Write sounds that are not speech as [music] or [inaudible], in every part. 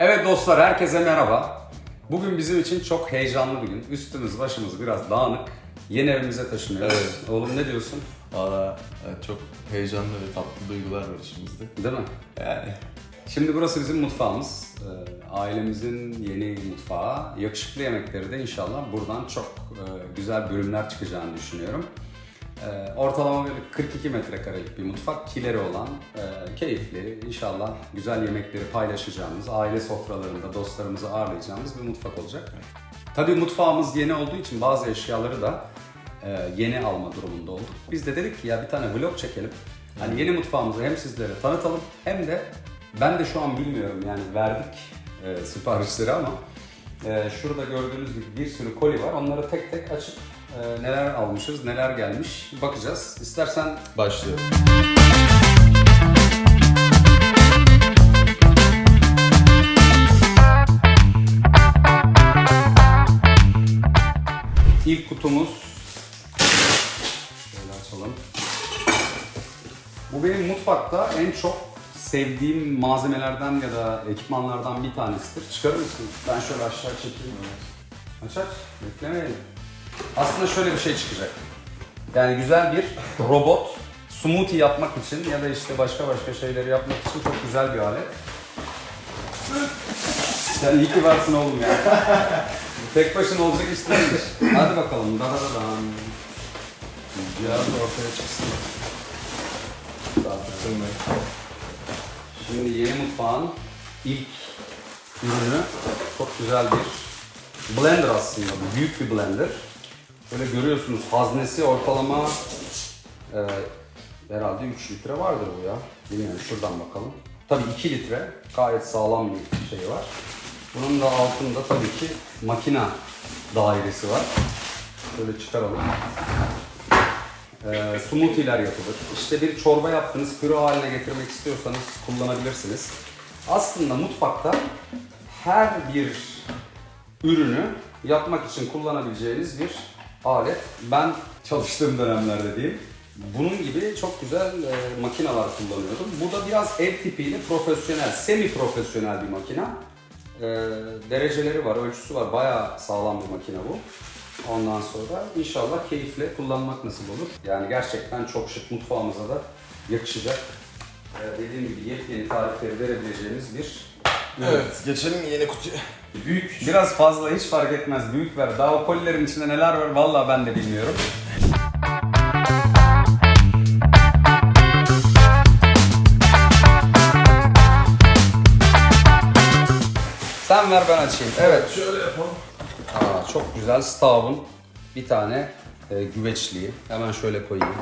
Evet dostlar herkese merhaba. Bugün bizim için çok heyecanlı bir gün. Üstümüz başımız biraz dağınık. Yeni evimize taşınıyoruz. Evet. Oğlum ne diyorsun? Valla evet, çok heyecanlı ve tatlı duygular var içimizde. Değil mi? Yani Şimdi burası bizim mutfağımız. Ee, ailemizin yeni mutfağı. Yakışıklı yemekleri de inşallah buradan çok e, güzel bölümler çıkacağını düşünüyorum. Ee, ortalama böyle 42 metrekarelik bir mutfak. Kileri olan, e, keyifli, inşallah güzel yemekleri paylaşacağımız, aile sofralarında dostlarımızı ağırlayacağımız bir mutfak olacak. Tabii mutfağımız yeni olduğu için bazı eşyaları da e, yeni alma durumunda olduk. Biz de dedik ki ya bir tane vlog çekelim. Hani yeni mutfağımızı hem sizlere tanıtalım hem de ben de şu an bilmiyorum yani verdik e, siparişleri ama e, şurada gördüğünüz gibi bir sürü koli var. Onları tek tek açıp e, neler almışız, neler gelmiş bakacağız. İstersen başlayalım. ilk kutumuz şöyle açalım. Bu benim mutfakta en çok sevdiğim malzemelerden ya da ekipmanlardan bir tanesidir. Çıkarır mısın? Ben şöyle aşağı çekeyim. Aç aç. Beklemeyelim. Aslında şöyle bir şey çıkacak. Yani güzel bir robot smoothie yapmak için ya da işte başka başka şeyleri yapmak için çok güzel bir alet. Sen iyi ki varsın oğlum ya. Tek başına olacak iş değilmiş. Hadi bakalım. Da da da da. Cihaz ortaya çıksın. Şimdi yeni mutfağın ilk ürünü çok güzel bir blender aslında. Büyük bir blender. Böyle görüyorsunuz haznesi ortalama e, herhalde 3 litre vardır bu ya. Bilmiyorum şuradan bakalım. Tabii 2 litre gayet sağlam bir şey var. Bunun da altında tabii ki makina dairesi var. Şöyle çıkaralım. Ee, smoothie'ler yapılır. İşte bir çorba yaptınız, püre haline getirmek istiyorsanız kullanabilirsiniz. Aslında mutfakta her bir ürünü yapmak için kullanabileceğiniz bir alet. Ben çalıştığım dönemlerde diyeyim. Bunun gibi çok güzel e, makineler kullanıyordum. Bu da biraz ev tipiyle profesyonel, semi profesyonel bir makina. E, dereceleri var, ölçüsü var. Bayağı sağlam bir makine bu. Ondan sonra inşallah keyifle kullanmak nasip olur. Yani gerçekten çok şık mutfağımıza da yakışacak. E, dediğim gibi yepyeni tarifleri verebileceğimiz bir. Evet geçelim yeni kutuya. Büyük, biraz fazla hiç fark etmez. Büyük ver. Daha o kolilerin içinde neler var vallahi ben de bilmiyorum. Sen ver ben açayım. Evet. Şöyle yapalım. Aa, çok güzel Stav'ın bir tane e, güveçliği. Hemen şöyle koyayım.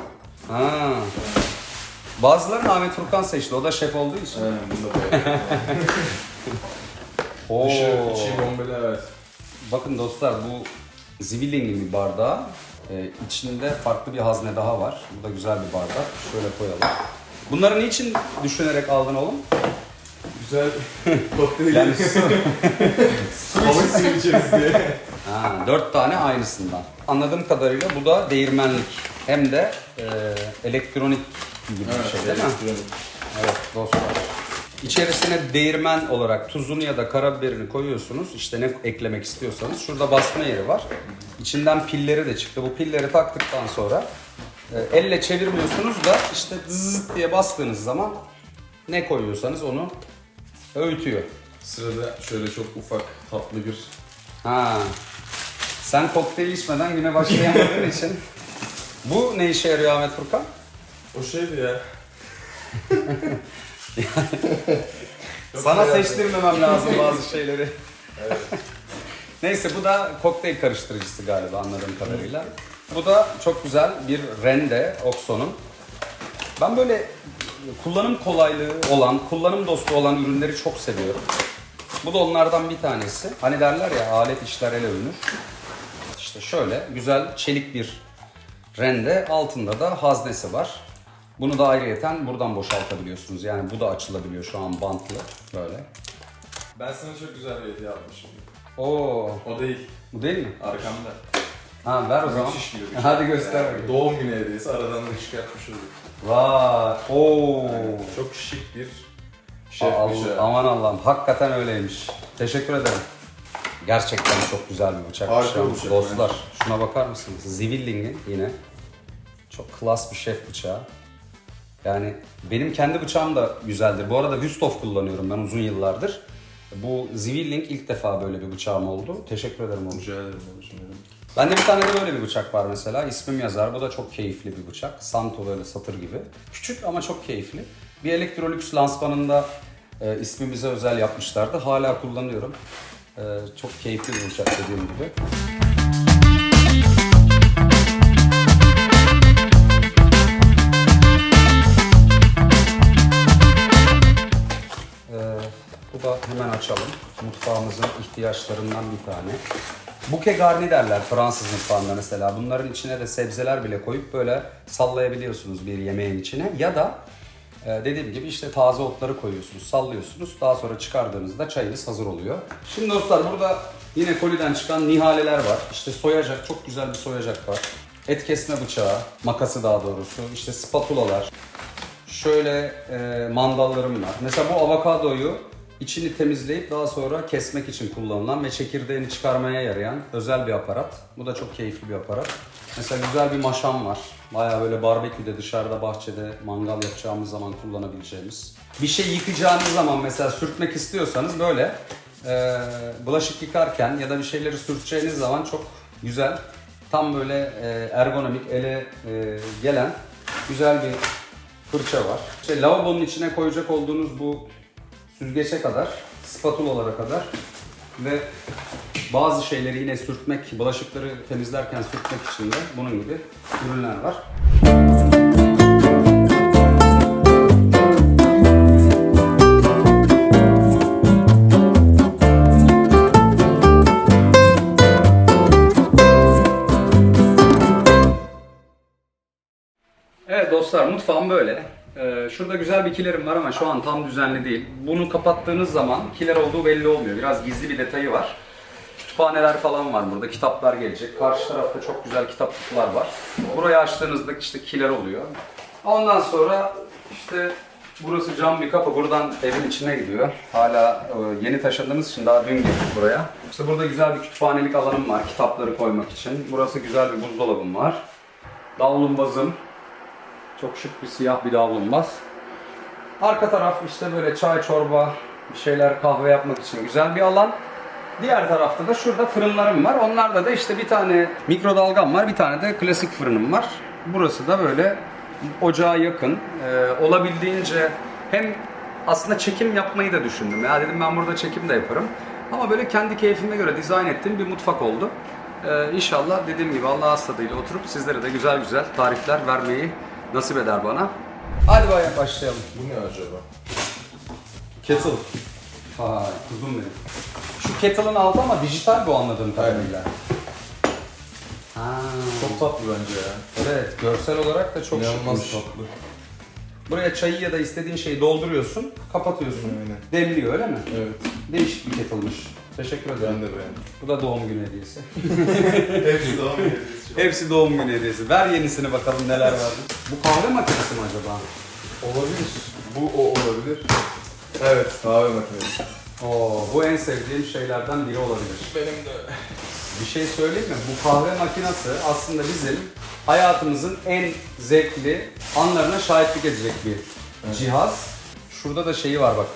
Ha. Bazılarını Ahmet Furkan seçti. O da şef olduğu için. Aynen bunu da. [laughs] Oo. Dışı, içi bombeli evet. Bakın dostlar bu Zwilling'in bir bardağı. Ee, içinde farklı bir hazne daha var. Bu da güzel bir bardak. Şöyle koyalım. Bunları niçin düşünerek aldın oğlum? Güzel [laughs] kokteyl. Yani su. Hava suyu içeriz diye. ha, dört tane aynısından. Anladığım kadarıyla bu da değirmenlik. Hem de e, elektronik gibi bir şey değil mi? Evet dostlar. İçerisine değirmen olarak tuzunu ya da karabiberini koyuyorsunuz. İşte ne eklemek istiyorsanız. Şurada basma yeri var. İçinden pilleri de çıktı. Bu pilleri taktıktan sonra e, elle çevirmiyorsunuz da işte zzz diye bastığınız zaman ne koyuyorsanız onu öğütüyor. Sırada şöyle çok ufak tatlı bir Ha. Sen kokteyl içmeden güne başlayamadığın [laughs] için. Bu ne işe yarıyor Ahmet Furkan? o şeydi ya. [laughs] Sana seçtirmemem lazım bazı şeyleri. Neyse bu da kokteyl karıştırıcısı galiba anladığım kadarıyla. Bu da çok güzel bir rende Oxo'nun. Ben böyle kullanım kolaylığı olan, kullanım dostu olan ürünleri çok seviyorum. Bu da onlardan bir tanesi. Hani derler ya alet işler ele övünür. İşte şöyle güzel çelik bir rende altında da haznesi var. Bunu da ayrıyeten buradan boşaltabiliyorsunuz. Yani bu da açılabiliyor şu an bantlı böyle. Ben sana çok güzel bir hediye almışım. Oo, O değil. bu değil mi? Arkamda. Ha ver o zaman. Müthiş bir ürün. [laughs] Hadi göster bakayım. doğum günü hediyesi aradan da çıkartmış olduk. Vay. Oo. Çok şık bir Şef Al- bıçağı. Aman Allah'ım hakikaten öyleymiş. Teşekkür ederim. Gerçekten çok güzel bir bıçak. Harika bir bıçak Dostlar şuna bakar mısınız? Zwilling'in yine çok klas bir şef bıçağı. Yani benim kendi bıçağım da güzeldir. Bu arada Wüsthof kullanıyorum ben uzun yıllardır. Bu Zwilling ilk defa böyle bir bıçağım oldu. Teşekkür ederim onun için. Rica ederim babacığım. Bende bir tane de böyle bir bıçak var mesela. İsmim yazar. Bu da çok keyifli bir bıçak. Santo böyle satır gibi. Küçük ama çok keyifli. Bir Electrolux lansmanında e, ismimize özel yapmışlardı. Hala kullanıyorum. E, çok keyifli bir bıçak dediğim gibi. Açalım. Mutfağımızın ihtiyaçlarından bir tane. Buke garni derler Fransız mutfağında mesela. Bunların içine de sebzeler bile koyup böyle sallayabiliyorsunuz bir yemeğin içine. Ya da e, dediğim gibi işte taze otları koyuyorsunuz, sallıyorsunuz. Daha sonra çıkardığınızda çayınız hazır oluyor. Şimdi dostlar burada yine koliden çıkan nihaleler var. İşte soyacak, çok güzel bir soyacak var. Et kesme bıçağı, makası daha doğrusu. İşte spatulalar, Şöyle e, mandallarım var. Mesela bu avokadoyu içini temizleyip daha sonra kesmek için kullanılan ve çekirdeğini çıkarmaya yarayan özel bir aparat. Bu da çok keyifli bir aparat. Mesela güzel bir maşam var. Baya böyle barbeküde dışarıda bahçede mangal yapacağımız zaman kullanabileceğimiz. Bir şey yıkayacağınız zaman mesela sürtmek istiyorsanız böyle e, bulaşık yıkarken ya da bir şeyleri sürteceğiniz zaman çok güzel tam böyle e, ergonomik ele e, gelen güzel bir fırça var. İşte lavabonun içine koyacak olduğunuz bu süzgeçe kadar, spatulalara kadar ve bazı şeyleri yine sürtmek, bulaşıkları temizlerken sürtmek için de bunun gibi ürünler var. Evet dostlar mutfağım böyle. Şurada güzel bir kilerim var ama şu an tam düzenli değil. Bunu kapattığınız zaman kiler olduğu belli olmuyor. Biraz gizli bir detayı var. Kütüphaneler falan var burada. Kitaplar gelecek. Karşı tarafta çok güzel kitap kutular var. Burayı açtığınızda işte kiler oluyor. Ondan sonra işte burası cam bir kapı. Buradan evin içine gidiyor. Hala e, yeni taşındığımız için daha dün girdik buraya. İşte burada güzel bir kütüphanelik alanım var kitapları koymak için. Burası güzel bir buzdolabım var. Davlumbazım. Çok şık bir siyah bir davlumbaz. Arka taraf işte böyle çay, çorba, bir şeyler kahve yapmak için güzel bir alan. Diğer tarafta da şurada fırınlarım var. Onlarda da işte bir tane mikrodalgam var, bir tane de klasik fırınım var. Burası da böyle ocağa yakın. Ee, olabildiğince hem aslında çekim yapmayı da düşündüm. Ya dedim ben burada çekim de yaparım. Ama böyle kendi keyfime göre dizayn ettiğim bir mutfak oldu. Ee, inşallah dediğim gibi Allah tadıyla oturup sizlere de güzel güzel tarifler vermeyi nasip eder bana. Hadi bayağı başlayalım. Bu ne acaba? Kettle. Vay kuzum benim. Şu kettle'ın altı ama dijital bu anladığım kadarıyla. Ha. Çok tatlı bence ya. Evet, görsel olarak da çok İnanılmaz şıkmış. tatlı. Buraya çayı ya da istediğin şeyi dolduruyorsun, kapatıyorsun. Aynen. Demliyor öyle mi? Evet. Değişik bir kettle'mış. Teşekkür ederim. Ben de beğendim. Bu da doğum günü hediyesi. [laughs] Hepsi daha mı Hepsi doğum günü hediyesi. Ver yenisini bakalım neler var. Bu kahve makinesi mi acaba? Olabilir. Bu o olabilir. Evet, kahve makinesi. Oo, bu en sevdiğim şeylerden biri olabilir. Benim de. Bir şey söyleyeyim mi? Bu kahve makinesi aslında bizim hayatımızın en zevkli anlarına şahitlik edecek bir cihaz. Şurada da şeyi var bak.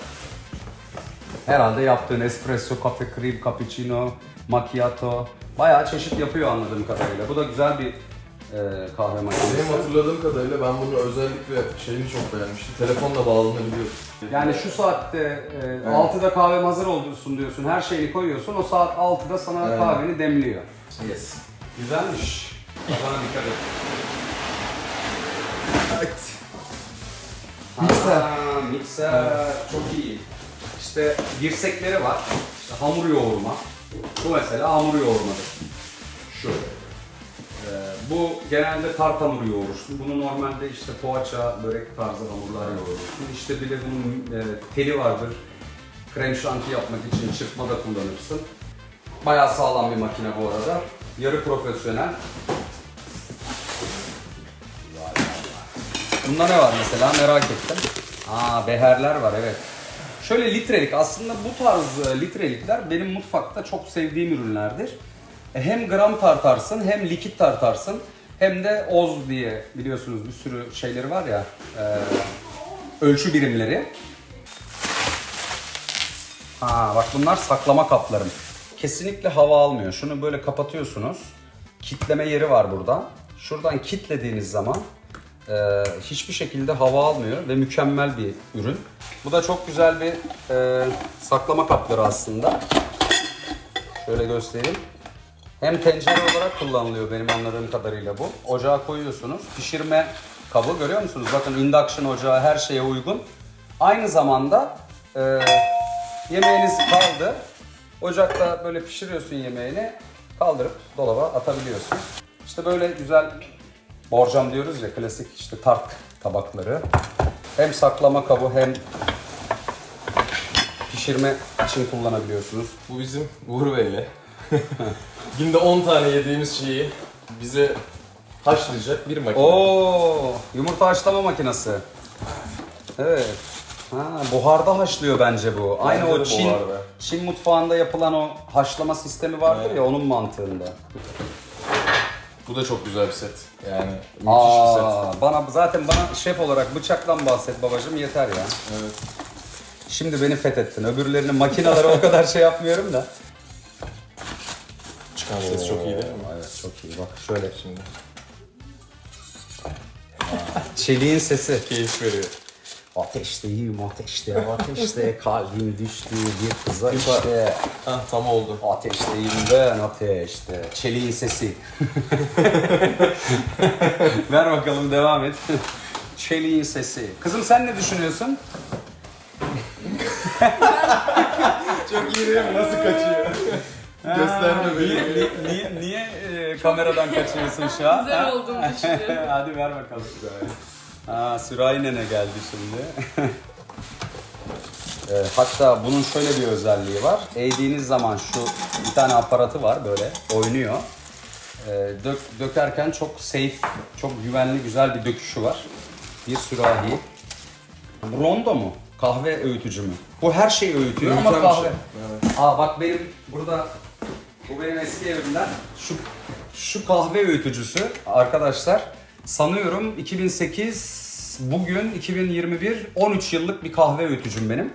Herhalde yaptığın espresso, cafe cream, cappuccino, macchiato. Bayağı çeşit yapıyor anladığım kadarıyla. Bu da güzel bir e, kahve makinesi. Benim hatırladığım kadarıyla ben bunu özellikle şeyini çok beğenmiştim. Telefonla bağlanabiliyor. Yani şu saatte e, Evet. 6'da kahvem hazır olsun diyorsun. Her şeyini koyuyorsun. O saat 6'da sana Aynen. kahveni demliyor. Yes. Güzelmiş. Bana dikkat et. Evet. Mikser. mikser. Çok iyi. İşte dirsekleri var. İşte hamur yoğurma. Bu mesela hamur yoğurmadır. Şu. Ee, bu genelde tart hamuru yoğurursun. Bunu normalde işte poğaça, börek tarzı hamurlar yoğurursun. İşte bir de bunun e, teli vardır. Krem şanti yapmak için çırpma da kullanırsın. Bayağı sağlam bir makine bu arada. Yarı profesyonel. Bunda ne var mesela merak ettim. Aa beherler var evet. Şöyle litrelik aslında bu tarz e, litrelikler benim mutfakta çok sevdiğim ürünlerdir. E, Hem gram tartarsın hem likit tartarsın hem de oz diye biliyorsunuz bir sürü şeyleri var ya e, ölçü birimleri. Ha bak bunlar saklama kaplarım. Kesinlikle hava almıyor. Şunu böyle kapatıyorsunuz. Kitleme yeri var burada. Şuradan kitlediğiniz zaman e, hiçbir şekilde hava almıyor ve mükemmel bir ürün. Bu da çok güzel bir e, saklama kapları aslında. Şöyle göstereyim. Hem tencere olarak kullanılıyor benim anladığım kadarıyla bu. Ocağa koyuyorsunuz. Pişirme kabı görüyor musunuz? Bakın induction ocağı her şeye uygun. Aynı zamanda e, yemeğiniz kaldı. Ocakta böyle pişiriyorsun yemeğini. Kaldırıp dolaba atabiliyorsun. İşte böyle güzel borcam diyoruz ya klasik işte tart tabakları. Hem saklama kabı hem pişirme için kullanabiliyorsunuz. Bu bizim Uğur Bey'le. [laughs] Günde 10 tane yediğimiz şeyi bize haşlayacak bir makine. Oo, yumurta haşlama makinesi. Evet. Ha, buharda haşlıyor bence bu. Aynı Bence o de Çin buharda. Çin mutfağında yapılan o haşlama sistemi vardır ya onun mantığında. Bu da çok güzel bir set. Yani müthiş bir set. Aa, bana zaten bana şef olarak bıçaktan bahset babacığım yeter ya. Evet. Şimdi beni fethettin. Öbürlerinin makineleri o kadar şey yapmıyorum da. Çıkan ses çok iyi değil mi? Evet çok iyi. Bak şöyle. Şimdi Çeliğin sesi. keyif veriyor. Ateşteyim ateşte ateşte [laughs] kalbim düştü bir kıza Bir işte. Hah tam oldu. Ateşteyim ben ateşte. Çeliğin sesi. [laughs] Ver bakalım devam et. Çeliğin sesi. Kızım sen ne düşünüyorsun? [laughs] Çok iyi değil mi? Nasıl kaçıyor? Gösterme beni. niye, niye, niye, e, kameradan kaçıyorsun şu an? Güzel Ha? olduğunu düşünüyorum. Hadi ver bakalım. Ha, sürahi nene geldi şimdi. [laughs] E, hatta bunun şöyle bir özelliği var. Eğdiğiniz zaman şu bir tane aparatı var böyle oynuyor. E, dök, dökerken çok safe, çok güvenli, güzel bir döküşü var. Bir sürahi. Rondo mu? Kahve öğütücü mü? Bu her şeyi öğütüyor ama Öğüten bir kahve. şey. Evet. Aa bak benim burada bu benim eski evimden şu şu kahve öğütücüsü arkadaşlar sanıyorum 2008 bugün 2021 13 yıllık bir kahve öğütücüm benim.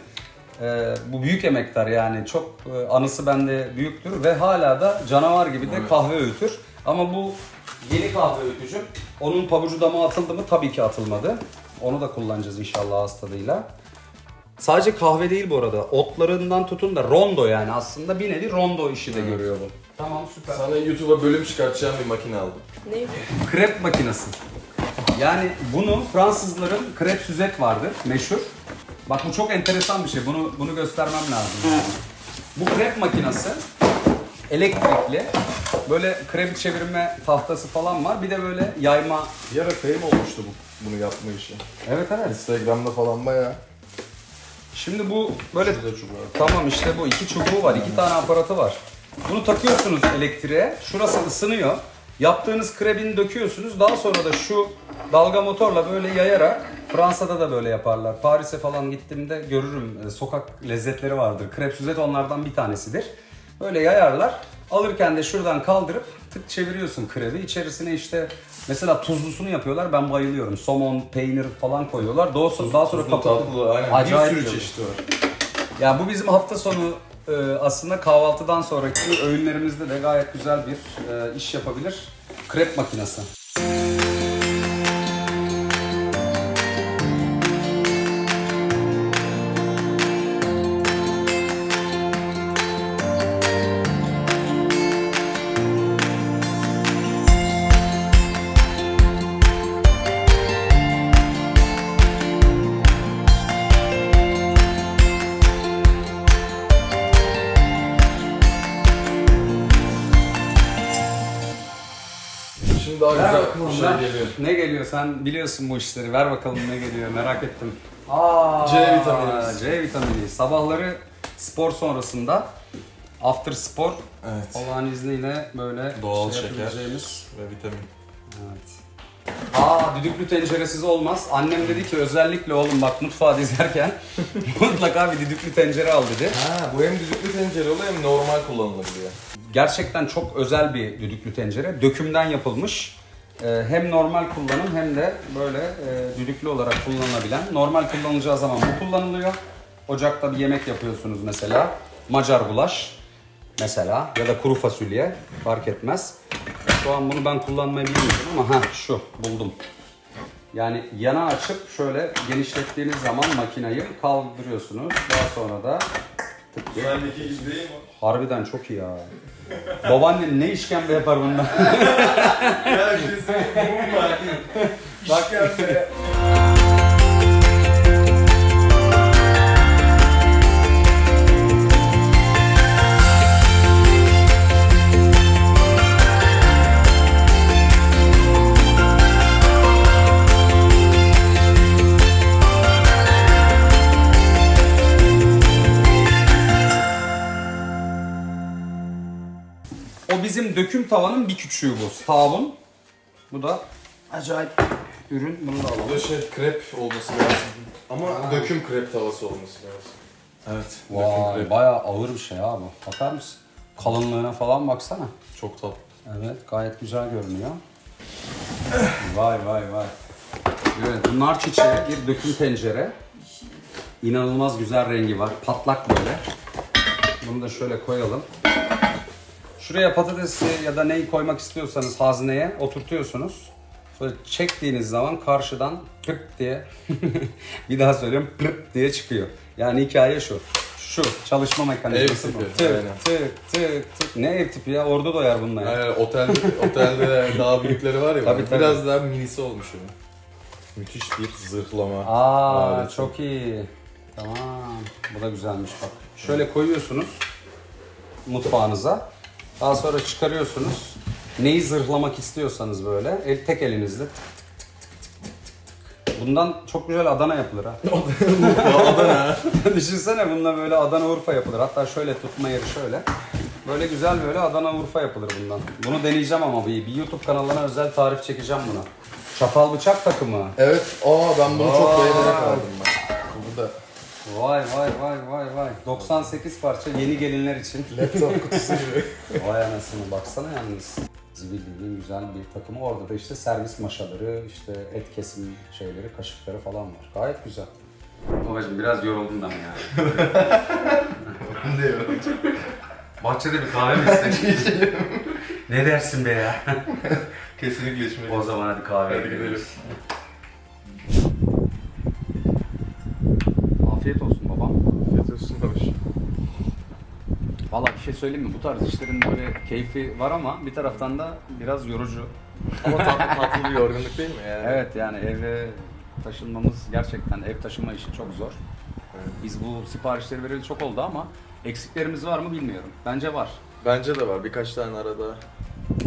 Ee, bu büyük emektar yani çok e, anısı bende büyüktür ve hala da canavar gibi de Evet. kahve öğütür. Ama bu yeni kahve öğütücüm onun pabucu dama atıldı mı? Tabii ki atılmadı. Onu da kullanacağız inşallah ağız tadıyla. Sadece kahve değil bu arada. Otlarından tutun da rondo yani aslında bir nevi rondo işi de görüyor bu. Tamam süper. Sana YouTube'a bölüm çıkartacağım bir makine aldım. Ne? Krep makinesi. Yani bunu Fransızların krep süzet vardır meşhur. Bak bu çok enteresan bir şey. Bunu bunu göstermem lazım. Bu krep makinesi elektrikli. Böyle krep çevirme tahtası falan var. Bir de böyle yayma. Bir ara fame olmuştu bu, bunu yapma işi. Evet evet. Instagram'da falan bayağı. Şimdi bu böyle Şurada çubuğu. Tamam işte bu iki çubuğu var, iki tane aparatı var. Bunu takıyorsunuz elektriğe, şurası ısınıyor. Yaptığınız krebini döküyorsunuz. Daha sonra da şu dalga motorla böyle yayarak Fransa'da da böyle yaparlar. Paris'e falan gittiğimde görürüm. e, Sokak lezzetleri vardır. Krep süzet onlardan bir tanesidir. Böyle yayarlar. Alırken de şuradan kaldırıp tık çeviriyorsun krebi. İçerisine işte mesela tuzlusunu yapıyorlar. Ben bayılıyorum. Somon, peynir falan koyuyorlar. Daha sonra, daha sonra. Acayip bir sürü çeşidi var. Ya bu bizim hafta sonu aslında kahvaltıdan sonraki öğünlerimizde de gayet güzel bir e, iş yapabilir. Krep makinesi. Sen biliyorsun bu işleri. Ver bakalım ne geliyor merak ettim. Aa, C vitaminimiz. C vitamini. Sabahları spor sonrasında after spor Evet. Allah'ın izniyle böyle Doğal şey şeker. yapabileceğimiz- Ve vitamin. Evet. Aa düdüklü tenceresiz olmaz. Annem dedi ki özellikle oğlum bak mutfağı dizerken [laughs] mutlaka bir düdüklü tencere al dedi. Ha bu hem düdüklü tencere oluyor hem normal kullanılabiliyor. Gerçekten çok özel bir düdüklü tencere. Dökümden yapılmış. Ee, hem normal kullanım hem de böyle e, düdüklü olarak kullanılabilen. Normal kullanılacağı zaman bu kullanılıyor. Ocakta bir yemek yapıyorsunuz mesela. Macar bulaş mesela ya da kuru fasulye fark etmez. Şu an bunu ben kullanmayı bilmiyorum ama ha şu buldum. Yani yana açıp şöyle genişlettiğiniz zaman makinayı kaldırıyorsunuz. Daha sonra da Değil mi? harbiden çok iyi ya. Babaannen ne işkembe yapar bundan? [laughs] Ya şey söyleyeyim mum var. Bak bizim döküm tavanın bir küçüğü bu. Tavun. Bu da acayip ürün. Bunu da alalım. Bu da şey krep olması lazım. Ama döküm krep tavası olması lazım. Evet. Döküm Vay krep. bayağı ağır bir şey abi. Bakar mısın? Kalınlığına falan baksana. Çok tatlı. Evet gayet güzel görünüyor. vay vay vay. Evet bunlar çiçeği bir döküm tencere. İnanılmaz güzel rengi var. Patlak böyle. Bunu da şöyle koyalım. Şuraya patatesi ya da neyi koymak istiyorsanız hazneye oturtuyorsunuz. Sonra çektiğiniz zaman karşıdan pırt diye [laughs] bir daha söylüyorum pırt diye çıkıyor. Yani hikaye şu. Şu çalışma mekanizması Ev bu. tipi, Tık aynen. tık tık tık. Ne ev tipi ya? Orada doyar bunlar. ya. Aynen otel, otelde [laughs] daha büyükleri var ya. Tabii, tabii. Biraz daha minisi olmuş onun. Müthiş bir zırhlama. Aa aleti. çok iyi. Tamam. Bu da güzelmiş bak. Şöyle koyuyorsunuz mutfağınıza. Daha sonra çıkarıyorsunuz. Neyi zırhlamak istiyorsanız böyle el tek elinizle tık tık tık tık tık tık tık. Bundan çok güzel Adana yapılır ha. [laughs] Adana. [laughs] Düşünsene bununla böyle Adana Urfa yapılır. Hatta şöyle tutma yeri şöyle. Böyle güzel böyle Adana Urfa yapılır bundan. Bunu deneyeceğim ama bir, bir YouTube kanalına özel tarif çekeceğim buna. Çatal bıçak takımı. Evet. Aa ben bunu çok Aa. beğenerek aldım ben. Bu da Vay vay vay vay vay. 98 parça yeni gelinler için. laptop kutusu gibi. [laughs] vay anasını baksana yalnız. Zibildiğin güzel bir takımı. Orada da işte servis maşaları, işte et kesim şeyleri, kaşıkları falan var. Gayet güzel. Babacım biraz [laughs] yoruldum ben ya. ne diyorum? Bahçede bir kahve mi istedin? [laughs] ne dersin be ya? Kesinlikle içmeyi. o zaman hadi kahve Hadi gidelim. Afiyet olsun babam. Yatıyorsun hoş. Valla bir şey söyleyeyim mi? Bu tarz işlerin böyle keyfi var ama bir taraftan da biraz yorucu. Ama tatlı, tatlı bir yorgunluk değil mi yani? Evet yani eve taşınmamız gerçekten ev taşıma işi çok zor. Evet. Biz bu siparişleri vereli çok oldu ama eksiklerimiz var mı bilmiyorum. Bence var. Bence de var. Birkaç tane arada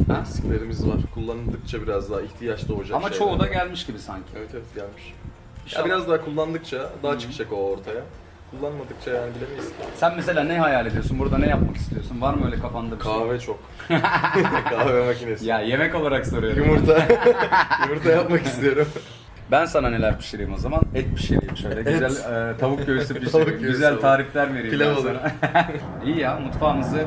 Ha? eksiklerimiz var. Kullanıldıkça biraz daha ihtiyaç doğacak Ama çoğu da gelmiş gibi sanki. Evet evet gelmiş. İnşallah. Ya biraz daha kullandıkça daha çıkacak o ortaya. Kullanmadıkça yani bilemeyiz. Sen mesela ne hayal ediyorsun? Burada ne yapmak istiyorsun? Var mı öyle kafanda bir şey? Kahve çok. [laughs] Kahve makinesi. Ya yemek olarak soruyorum. Yumurta. [laughs] Yumurta yapmak istiyorum. Ben sana neler pişireyim o zaman? Et pişireyim şöyle. Güzel e, tavuk [laughs] göğsü Tavuk pişireyim. göğsü Güzel olur. tarifler vereyim Pilav ben olur. sana. İyi ya mutfağımızı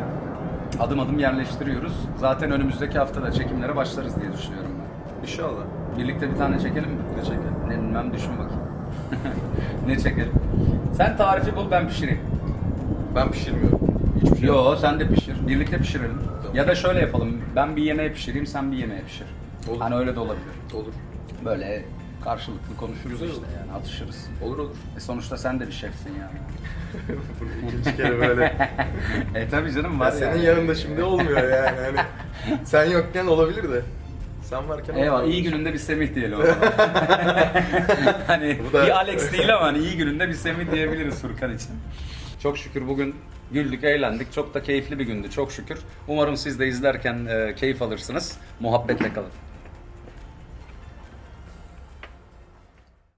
adım adım yerleştiriyoruz. Zaten önümüzdeki haftada çekimlere başlarız diye düşünüyorum ben. İnşallah. Birlikte bir tane çekelim mi? Ne çekelim? Ne bilmem düşün bakayım. [laughs] ne çekelim? Sen tarifi bul ben pişireyim. Ben pişirmiyorum. Hiçbir şey Yo sen de pişir. Birlikte pişirelim. Tamam. Ya da şöyle yapalım. Ben bir yemeğe pişireyim sen bir yemeğe pişir. Olur. Hani öyle de olabilir. Olur. Böyle karşılıklı konuşuruz Güzel işte olur. yani atışırız. Olur olur. E sonuçta sen de bir şefsin yani. [laughs] Bunu ikinci kere böyle. [laughs] e tabii canım ya var senin yani. yanında şimdi olmuyor yani. Hani sen yokken olabilir de. Sen varken Eyvah iyi gününde bir Semih diyelim o zaman. [laughs] hani Bu da- bir Alex değil ama hani iyi gününde bir Semih diyebiliriz Furkan için. Çok şükür bugün güldük, eğlendik. Çok da keyifli bir gündü çok şükür. Umarım siz de izlerken e, keyif alırsınız. Muhabbetle kalın.